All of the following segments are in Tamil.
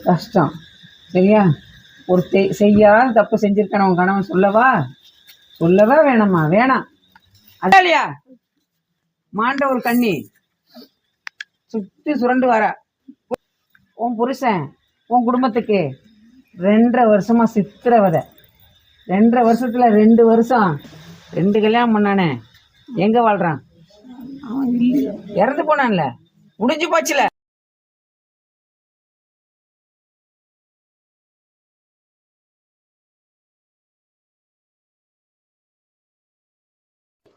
கஷ்டம். சரியா? ஒரு செய்யாத தப்பு செஞ்சிருக்கான உன் கணவன் சொல்லவா? சொல்லவா வேணாமா வேணாம். அதாலியா இல்லையா? மாண்ட ஒரு கண்ணி. சுத்தி சுரண்டு வர. உன் புருஷன் உன் குடும்பத்துக்கு ரெண்டரை வருஷமா சித்திரவதை ரெண்டரை வருஷத்துல ரெண்டு வருஷம். ரெண்டு கல்யாணம் பண்ணானே. எங்க வாழ்றான்? இறந்து போனான்ல. முடிஞ்சு போச்சுல.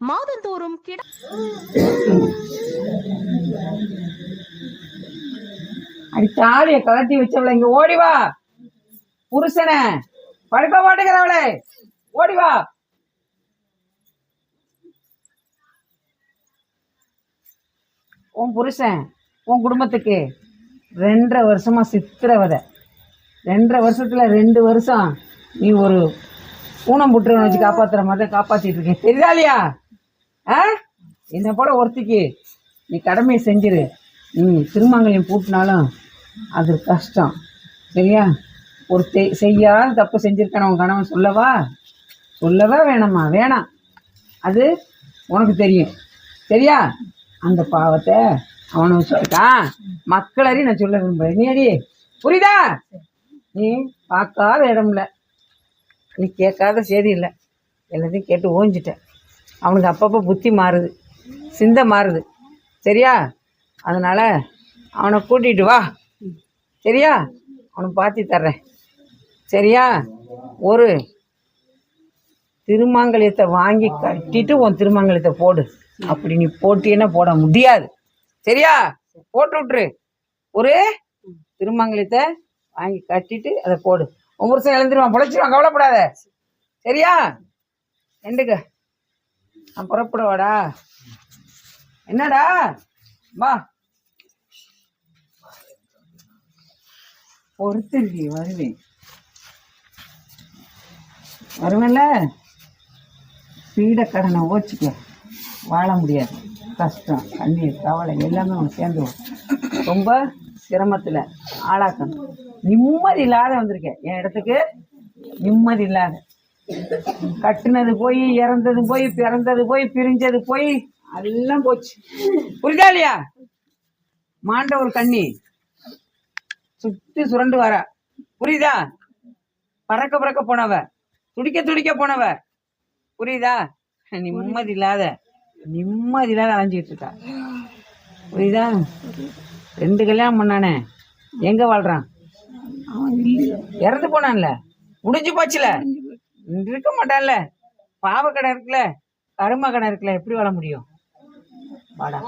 மாதந்தோறும் கிட அடி தாலிய கலட்டி வச்சவளை இங்க ஓடி வா. புருஷன. படுக்க மாட்டேங்கிறவளே. ஓடி வா. உன் புருஷன் உன் குடும்பத்துக்கு ரெண்டரை வருஷமா சித்திரவதை. ரெண்டரை வருஷத்துல ரெண்டு வருஷம் நீ ஒரு ஊனம் புட்டுறவனை வச்சு காப்பாத்துற மாதிரி தான் காப்பாத்திட்டு இருக்கேன். தெரியுதா இல்லையா? ஆ? என்னை போல ஒருத்திக்கு நீ கடமையை செஞ்சிரு. நீ திருமங்கலம் பூட்டினாலும் அது கஷ்டம். சரியா? ஒரு செய்யாத தப்பு செஞ்சிருக்கான உன் கணவன் சொல்லவா? சொல்லவா வேணாம்மா வேணாம். அது உனக்கு தெரியும். சரியா? அந்த பாவத்தை அவனை சொல்லிட்டா. மக்களறி நான் சொல்ல விரும்புகிறேன் நீ அடி புரியுதா? நீ பார்க்காத இடம்ல நீ கேட்காத செய்தி இல்லை. எல்லாத்தையும் கேட்டு ஓஞ்சிட்டேன் அவனுக்கு அப்பப்போ புத்தி மாறுது சிந்தை மாறுது. சரியா? அதனால் அவனை கூட்டிகிட்டு வா. சரியா? அவனை பார்த்து தர்றேன். சரியா? ஒரு திருமாங்கல்யத்தை வாங்கி கட்டிட்டு உன் திருமாங்கல்யத்தை போடு. அப்படி நீ போட்டியன்னா போட முடியாது. சரியா? போட்டு விட்ரு ஒரு திருமாங்கல்யத்தை வாங்கி கட்டிட்டு அதை போடு. உன் புருஷன் எழுந்துருவான் பிழைச்சிருவான் கவலைப்படாத. சரியா? ரெண்டுக்கு நான் புறப்படுவாடா. என்னடா? வா. பொறுத்திருக்கி வருவேன். வருவேன்ல? பீட கடனை ஓச்சிக்க வாழ முடியாது. கஷ்டம் கண்ணீர் கவலை எல்லாமே உனக்கு சேர்ந்துவோம் ரொம்ப சிரமத்தில் ஆளாக்கணும். நிம்மதி இல்லாத வந்திருக்கேன் என் இடத்துக்கு நிம்மதி இல்லாத. கட்டுனது போய் இறந்தது போய் பிறந்தது போய் பிரிஞ்சது போய் எல்லாம் போச்சு. புரியுதா இல்லையா மாண்ட ஒரு கண்ணி. சுத்தி சுரண்டு வர. புரியுதா? பறக்க பறக்க போனவ. துடிக்க துடிக்க போனவ. புரியுதா? நிம்மதி இல்லாத நிம்மதி இல்லாத அலைஞ்சிட்டு இருக்கா. புரியுதா? ரெண்டு கல்யாணம் பண்ணானே. எங்க வாழ்றான்? இறந்து போனான்ல. முடிஞ்சு போச்சுல? இருக்க மாட்டான்ல. பாவ இருக்குல்ல கரும கடை இருக்குல்ல எப்படி வாழ முடியும்? வாடா.